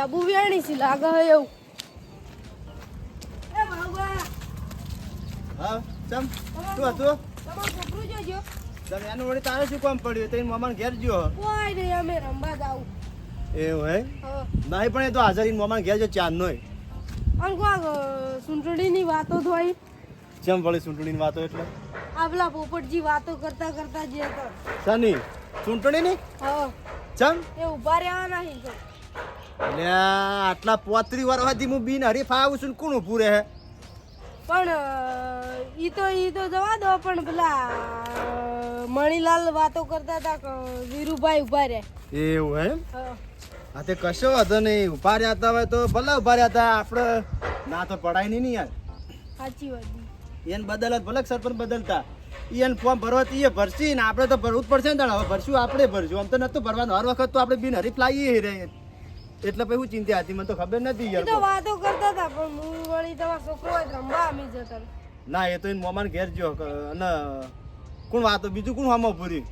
લેબુ વેણી C લાગે હે એવું? એ બાબા. હા ચમ શું હતું? તમારું છોકરું જોજો તમે એનું વળી તારે શું કામ પડ્યું? તઈ મામાને ઘેર જો કોઈ નહીં અમે રમવા જાવ એવું હે? હા. નહીં પણ એ તો હાજરી મામાને ઘેર જો ચાંદનો આમ કોક સુંટણીની વાતો થોઈ ચમ વળી ચૂંટણીની વાતો એટલે? આબલા પોપટજી વાતો કરતા કરતા જે હતા. શાની ચૂંટણીની હા. ચમ? એ ઊભા રહ્યા નહીં તો. એટલે આટલા પોત્રી વર્ષથી હું બિન હરીફ આવું છું ને કોણ ઊભું રહે? પણ ઈ તો ઈ તો જવા દો પણ પેલા મણીલાલ વાતો કરતા હતા વીરુભાઈ ઊભા રહે. એવું એમ? હા. તે કશો વાંધો નહીં. ઊભા રહ્યા હતા હોય તો ભલે ઊભા રહ્યા હતા આપણે ના તો પડાય નહીં ને યાર. સાચી વાત એને બદલત ભલે સરપંચ બદલતા. ઈ એને ફોર્મ ભરવા તો એ ભરશી ને આપણે તો ભરવું જ પડશે ને હવે ભરશું આપણે ભરશું. આમ તો નતું ભરવાનું. હર વખત તો આપણે બિન હરીફ લાવીએ રે એટલે પછી હું ચિંતા હતી મને તો ખબર નથી યાર. તો વાતો કરતા હતા પણ હું વળી તમારો છોકરો હોય રમવા અમે જતા ના એ તો એને મોમાન ઘેર જો અને કોણ વાતો બીજું કોણ હામાં પૂરી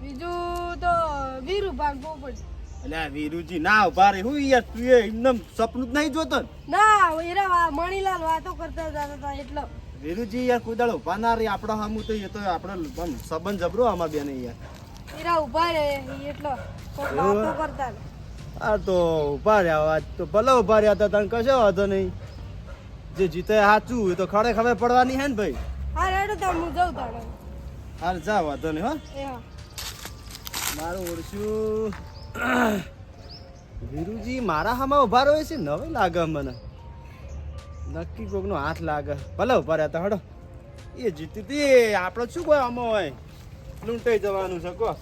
બીજું તો વીરુભાઈ પોપટ એટલે આ વીરુજી ના ઊભા રે હું યાર તું એ એમને સપનું જ નહીં જોતો ના? એરા મણીલાલ વાતો કરતા હતા એટલે. વીરુજી યાર કોઈ દાડો ઊભા ના આપણા હામું તો એ તો આપણે સંબંધ જબરો આમાં બેને યાર. એરા ઊભા રે એટલે? વાતો કરતા હતા. આ તો ઊભા રહ્યા વાત તો ભલે ઊભા રહ્યા હતા તને કશો વાંધો નહીં. જે જીતે સાચું એ તો ખડે ખબર પડવાની હે ને ભાઈ. હા રેડો તો હું જઉં તાણે હાલ જા વાંધો નહીં હો. મારું ઓળશું વીરુજી મારા હામાં ઊભા રહ્યો છે નવે લાગે મને. નક્કી કોકનો હાથ લાગે. ભલે ઊભા રહ્યા હતા હડો. એ જીતી હતી. આપણે શું કોઈ આમાં હોય? લૂંટાઈ જવાનું છે કો.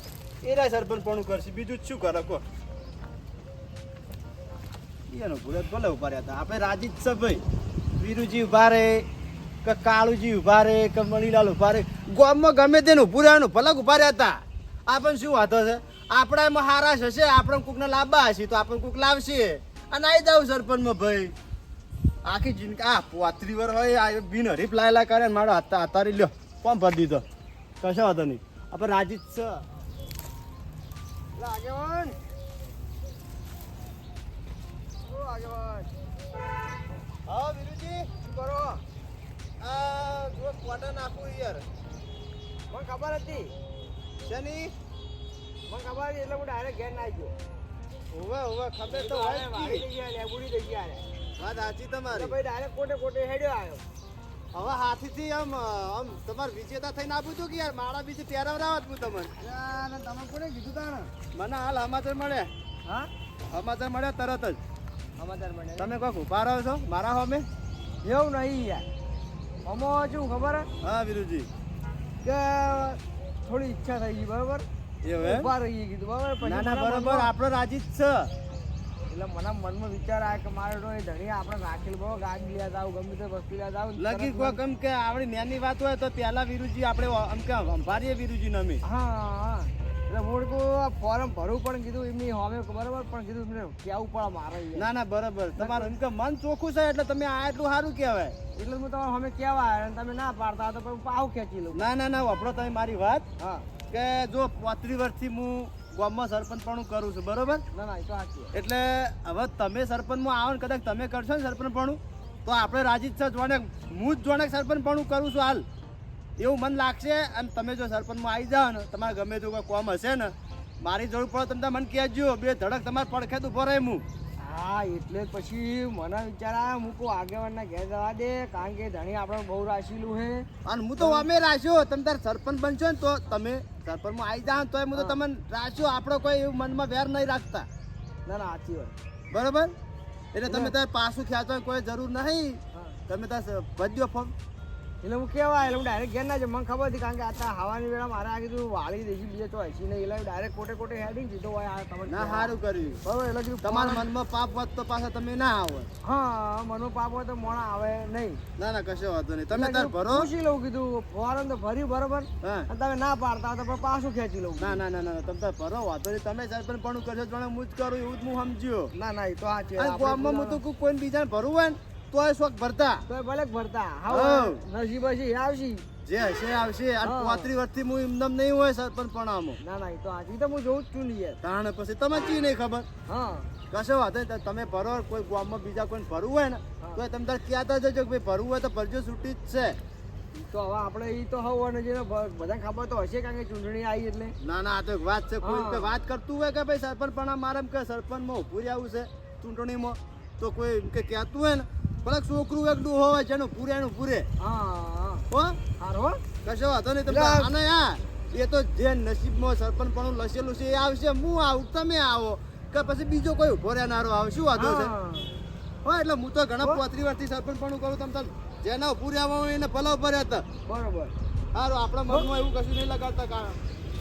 એરા સરપંચ પણ કરશે. બીજું શું કરે કો? એનો ભૂલે ભલે ઊભા રહ્યા હતા. આપણે રાજીત છે ભાઈ. વીરુજી ઊભા રહે, કે કાળુજી ઊભા રહે, કે મણીલાલ ઊભા રહે. ગામમાં ગમે તેને ઉભું ભલે ઊભા રહ્યા હતા. આપણને શું વાંધો છે? આપણા એમાં હારાશ હશે, આપણે કોકને લાવવા હશે, તો આપણને કોક લાવશે. અને આવી જાવ સરપંચમાં ભાઈ. આખી જિંદગી આ પોત્રી વર હોય, આ બિન હરીફ લાયેલા કરે મારો હતા હતારી લ્યો. કોણ ભરી દીધો. કશો વાંધો નહીં. આપણે રાજીત છે. આગેવાન ઓ આગેવાન હા વિરુજી શું કરો? આ જો ક્વાર્ટર નાખું યાર. મને ખબર હતી. શેની? મને ખબર હતી એટલે હું ડાયરેક્ટ ઘેર ના ગયો. હોવે હોવે ખબર તો હોય વાળી ગયા લેબુડી થઈ ગયા વાત સાચી તમારી. ભાઈ ડાયરેક્ટ કોટે કોટે હેડ્યો આવ્યો. હવે હાથીથી આમ આમ તમારે વિજેતા થઈને આપું છું કે યાર મારા બીજે પહેરાવરાવત હું તમને? તમે કોને કીધું તાણે? મને હાલ સમાચાર મળ્યા. હા? સમાચાર મળ્યા તરત જ. તમે કોઈક ઊભા રહો છો? મારા હોમે એવું નહીં યાર. અમો શું ખબર? હે? હા વિરુજી. કે થોડી ઈચ્છા થઈ ગઈ બરોબર? એમ? ઊભા રહી કીધું બરોબર? ના ના બરોબર. આપણો રાજી જ છે. એટલે મને મનમાં વિચાર આવે કે મારે તો એ ધણી આપણે રાખેલ બહુ ગાડી લેવા જાવ ગમે તે વસ્તુ લેવા જાવ લગી કોઈ કેમ કે આપણી નાની વાત હોય તો પહેલા વિરુજી આપણે આમ કે સંભાળીએ વિરુજી નમી હા હા. એટલે મૂળકું ફોર્મ ભરવું પણ કીધું એમની હોમે બરાબર પણ કીધું એમને કેવું પણ મારે ના ના બરોબર. તમારું એમ કે મન ચોખ્ખું છે એટલે તમે આ એટલું સારું કહેવાય. એટલે હું તમારે હોમે કેવા આવ્યા અને તમે ના પાડતા તો હું પાવ ખેંચી લઉં. ના ના ના વાપરો તમે મારી વાત. હા. કે જો પાંત્રી વર્ષથી હું ગામમાં સરપંચ પણ કરું છું બરોબર? ના ના એ તો સાચી એટલે હવે તમે સરપંચમાં આવો ને કદાચ તમે કરશો ને સરપંચ પણ તો આપણે રાજી જ છે જોણે હું જ જોણે સરપંચ પણ કરું છું હાલ. એવું મન લાગશે. અને તમે જો સરપંચમાં આવી જાઓ ને તમારે ગમે તેવું કોઈ કોમ હશે ને મારી જરૂર પડે તમે મને કહેજો. બે ધડક તમારે પડખે ઊભો રહે હું. હા એટલે પછી મને વિચાર આવ્યો હું કહું આગેવાનના ઘેર જવા દે કારણ કે ધણી આપણે બહુ રાશીલું છે. અને હું તો અમે રાખ્યો તમે તાર સરપંચ બનશો ને તો તમે સરપંચમાં આવી જાઓ તો હું તો તમને રાખ્યો આપણો કોઈ એવું મનમાં વેર નહીં રાખતા. ના ના સાચી હોય બરાબર? એટલે તમે તાર પાછું ખેંચવાની કોઈ જરૂર નહીં. તમે તાર ભજ્યો ફોર્મ એટલે હું કેવા એટલે હું ડાયરેક્ટ ઘેર ના જ મને ખબર હતી કારણ કે આટલા હવાની વેળા મારે આ કીધું વાળી દેખી બીજે તો હસી નહીં. એટલે ડાયરેક્ટ કોટે કોટે હેડિંગ દીધો હોય આ તમે ના સારું કર્યું. બરોબર એટલે કીધું તમારા મનમાં પાપ હોત તો પાછા તમે ના આવો. હા મનમાં પાપ હોય તો મોણા આવે નહીં. ના ના કશો વાંધો નહીં. તમે તાર ભરો? પૂછી લઉં કીધું ફોરમ તો ભર્યું બરોબર? અને તમે ના પાડતા હોય તો પછી પાછું ખેંચી લઉં. ના ના ના ના તમે તાર ભરો વાંધો નહીં. તમે સરપંચ પણ કરશો જાણે હું જ કરું એવું જ હું સમજ્યો. ના ના એ તો હા છે. ગામમાં હું તો કોઈ બીજાને ભરું હોય ને? તો એ શોખ ભરતા. તોય ભલે ભરતા. હા નસીબ હશે આવશી. જે હશે આવશે. આ. પોત્રી વર્ષથી હું એમનેમ નહીં હોય સરપંચ પણ આમો ના ના એ તો આજે તો હું જોઉં જ છું ને યાર. તાણે પછી તમે ચી નહીં ખબર? હા. કશો વાત નહીં. તમે ભરો કોઈ ગામમાં બીજા કોઈ ભરવું હોય ને તો તમે તાર કહેતા જજો કે ભાઈ ભરવું હોય તો ભરજો છૂટી જ છે. તો હવે આપણે એ તો હોવાનું અને જેને બધા ખબર તો હશે કારણ કે ચૂંટણી આવી એટલે. ના ના આ તો વાત છે. કોઈ. વાત કરતું હોય કે ભાઈ સરપંચ પણ મારે એમ કે સરપંચમાં ઉભું આવું છે ચૂંટણીમાં. તો કોઈ એમ કે કહેતું હોય ને ભલે છોકરું એક ડૂહો હોય જેનું પૂરે એનું પૂરે. હા. હા? કશો વાંધો નહીં તમે આને હા એ તો જે નસીબમાં સરપંચ પણ લસેલું છે એ આવશે હું આવું તમે આવો. કે પછી બીજો કોઈ ઊભો રહેનારો આવે શું વાંધો છે? હા. એટલે હું તો ઘણા. પોત્રી વર્ષથી સરપંચ પણ કરું તમે જેના ઉભું રહેવા એને ભલા ઊભા રહેતા બરોબર. સારું આપણા મનમાં એવું કશું નહીં લગાડતા કારણ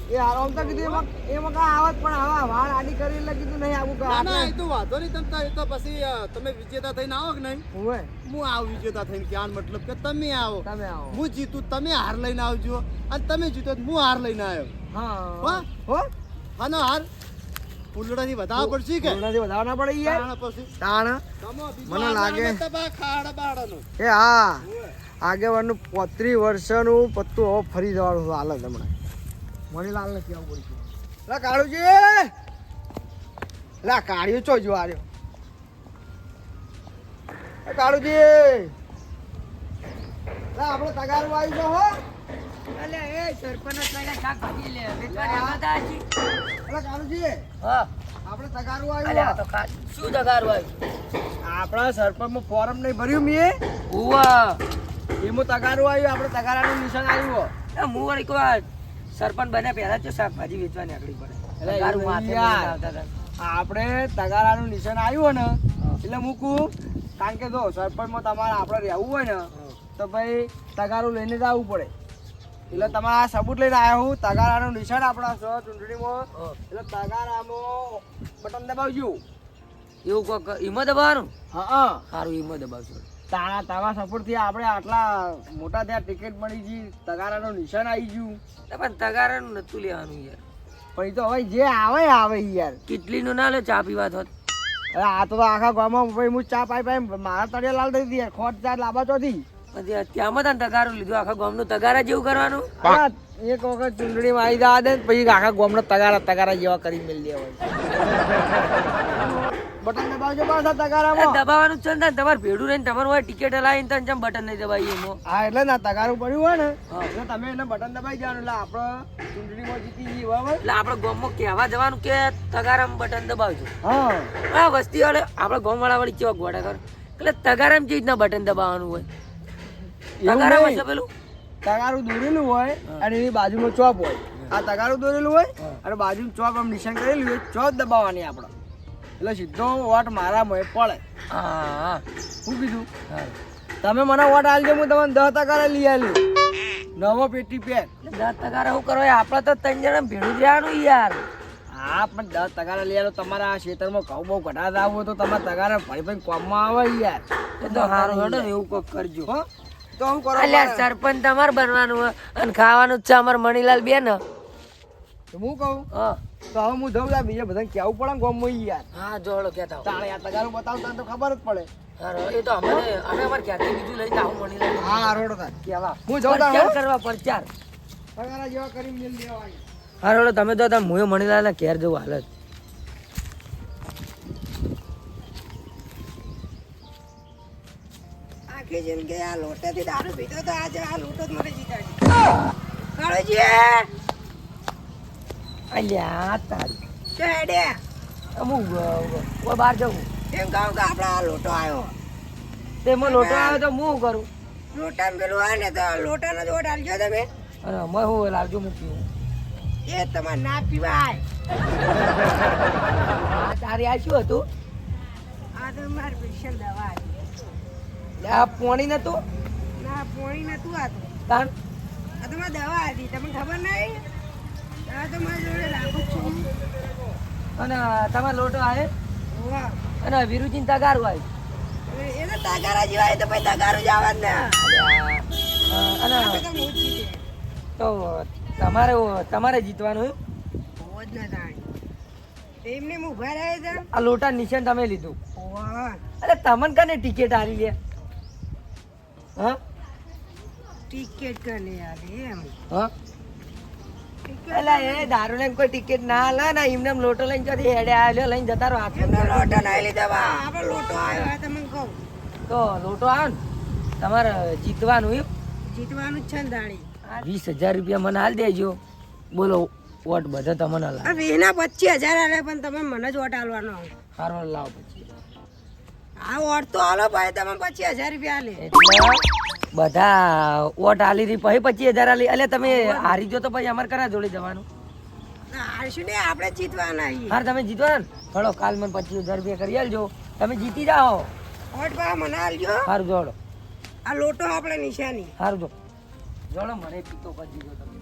એ આમ તો કીધું એમાં એમાં કાંઈ આવત પણ હવે વાળ આડી કરી એટલે કીધું નહીં આવું ના ના એ તો વાંધો નહીં તમે એ તો પછી તમે વિજેતા થઈને આવો કે નહીં? હોય હું આવું વિજેતા થઈને ક્યાં મતલબ કે તમે આવો. તમે આવો. હું જીતું તમે હાર લઈને આવજો. અને તમે જીતો તો હું હાર લઈને આવ્યો. હા. હો? હા? આનો હાર? ફૂલડાથી વધારવા પડશે કે? કોરોનાથી વધારે ના પડે યાર પછી? તાણ? મને લાગે. ના મત બા ખાડા બાડાનો. એ હા. ઓવે. આગેવાનનું પોત્રીસ વર્ષનું પત્તું હવે ફરી જવાનું હાલત હમણાં. મણીલાલ ને કેવું પડશે લા કાળુજી! લા કાળિયો ચો જો આર્યો કાળુજી! લા આપણે તગારું આવી ગયો હો. અલે એ સરપંચ લાગ્યા શાકભાજી લે વેચવા રહેવા તા હજી. અલા કાળુજી! હા. આપણે તગારું અલે આવ્યું તો ખા- શું તગારું આવ્યું? આપણા સરપંચમાં ફોરમ નહીં ભર્યું મે. ઉવા. એમાં તગારું આવ્યું આપણે તગારાનું નિશાન આવ્યું. એ હું વળી કોઈ સરપંચ બને પહેલા જ શાકભાજી વેચવા નીકળી પડે. એટલે. આપણે તગારાનું નિશાન આવ્યું ને એટલે મૂકું કારણ કે જો સરપંચમાં તમારે આપણે રહેવું હોય ને તો ભાઈ તગારું લઈને જ આવવું પડે. એટલે તમારા સબૂત લઈને આવ્યો હું તગારાનું નિશાન આપણા છો ચૂંટણીમાં એટલે તગારામાં બટન દબાવજો. એવું કોક હિંમત દબાવવાનું? હા હા. સારું હિંમત દબાવજો. તારા તારા સપોર્ટથી આપણે આટલા મોટા ત્યાં ટિકિટ મળી ગઈ તગારાનું નિશાન આવી ગયું. તો પણ તગારાનું નતું લેવાનું યાર. પણ તો હવે જે આવે આવે યાર. કેટલીનું ના લે ચા પીવા થોત અરે આ તો આખા ગામમાં ભાઈ હું ચા પાઈ પાઈ મારા તળિયા લાલ દઈ યાર ખોટ ચા લાંબા ચોથી. ત્યાં ત્યાંમાં તને તગારું લીધું આખા ગામનું તગારા જેવું કરવાનું? એક વખત ચૂંટણીમાં આવી જવા દે પછી આખા ગામનો તગારા તગારા જેવા કરી મેળ દે હોય બટન દબાવજો પાછા તગારામાં. દબાવવાનું છે ને તમારે ભેડું રહીને તમારું હોય ટિકિટ લાવીને તને જેમ બટન નહીં દબાવીએ એમાં હા. એટલે ના તગારું પડ્યું હોય ને એટલે તમે એને બટન દબાઈ જવાનું એટલે આપણે ચૂંટણીમાં જીતી જઈએ બરાબર? એટલે આપણે ગામમાં કહેવા જવાનું કે તગારામ બટન દબાવજો. હા. આ વસ્તી વાળે આપણે ગામવાળા વાળી કેવા ગોડા કર? એટલે તગારામ જે રીતના બટન દબાવવાનું હોય? તગારામ છે પેલું? તગારું દોરેલું હોય અને એની બાજુમાં ચોપ હોય. આ તગારું દોરેલું હોય અને બાજુ ચોપ આમ નિશાન કરેલું હોય ચોપ દબાવવાની આપણે એટલે સીધો વોટ મારા મોએ પડે. હા. શું કીધું. તમે મને વોટ આલજો હું તમને દસ ટકા લઈ આલ્યું નવો પેટી પેક દસ ટકા શું કરો? આપણે તો ત્રણ જણા ભેડું જવાનું યાર. હા પણ દસ તગારા લઈ આલો. તમારા આ ખેતરમાં ઘઉં બહુ કઢાત આવું તો તમારા તગારે ભાઈ ભાઈ કોમમાં આવે યાર. એ તો સારું હેડો એવું કોક કરજો. હો? તો હું કરો? અલ્યા સરપંચ તમારે બનવાનું હોય અને ખાવાનું જ છે અમારે મણીલાલ બેન. હું કહું? હા. તો હવે હું જઉં યાર બીજા બધાને કેવું પડે ને ગામમાં યાર. હા જોડો હોય. તાણે આ તગારું બતાવતા તો ખબર જ પડે. એ તો અમે અમે અમાર ક્યાંથી બીજું લઈને આવું લઈ હા રોડ થાય કેવા? હું જઉં તા કરવા પ્રચાર? પગારા જેવા કરી મેલ દેવાની હારો તમે તો તમે મુએ મણીલાલ ઘેર જવું હાલત આખી જિંદગી આ લોટેથી દારૂ પીતો તો આજે આ લોટો જ મને જીતાડી. કાળજી! અલ્યા તારી. કે હેડે. અમુક બહાર જવું. એમ કહું કે આપણે આ લોટો આવ્યો. તેમાં લોટો આવ્યો તો હું કરું? લોટા પેલું આવે ને તો લોટાનો જ ઓટ આલજો તમે. અરે અમે હું લાવજો હું. પીવું એ તમારે ના પીવાય. તારે આ શું હતું? આ તો મારી સ્પેશિયલ દવા હતી. આ પોણી નતું? ના પોણી નતું આ તો. આ તો મારી દવા હતી. તમને ખબર નહીં? આ તો મારી જોડે અને તમારો લોટો આવે. અને વિરુચિન તગારું આવે એને તગારા જેવા એ તો પછી તગારું જ આવે ને. અને તો તમારે તમારે જીતવાનું? જ ના એમને હું ઊભા રહ્યા હતા આ લોટા નિશાન તમે લીધું. અરે તમને કને ટિકિટ હારી લે? હા? ટિકિટ કને યાર એમ. હા? એટલે એ દારૂ લઈને કોઈ ટિકિટ ના લે ને એમને લોટો લઈને જતી હેડે આવ્યો? લઈને જતા રહો હાથ લોટો નહીં લીધો બા આપણો લોટો આવ્યો કહું. તો લોટો આવે ને. તમારે જીતવાનું એમ? જીતવાનું જ છે ને દાણી વીસ હજાર રૂપિયા મને હાલ દેજો. બોલો વોટ બધો તમને લાવ આ પચીસ હજાર આલે પણ તમે મને જ વોટ આલવાનો હારો લાવો પછી આ વોટ તો આલો ભાઈ તમે પચીસ હજાર રૂપિયા આલે. એટલે બધા ઓટ આલી રહી પછી પચીસ હજાર આલી. એટલે તમે હારી જો તો પછી અમારે કરા જોડે જવાનું? આપણે જીતવાના હા હાર તમે જીતવાના ને? ચલો કાલ મને પચીસ હજાર રૂપિયા કરી આલજો. તમે જીતી જાઓ. ઓટ મને આલજો. સારું જોડો. આ લોટો આપણે નિશાની. સારું જો. જોડો મને પીતો કરી દીધો તમે.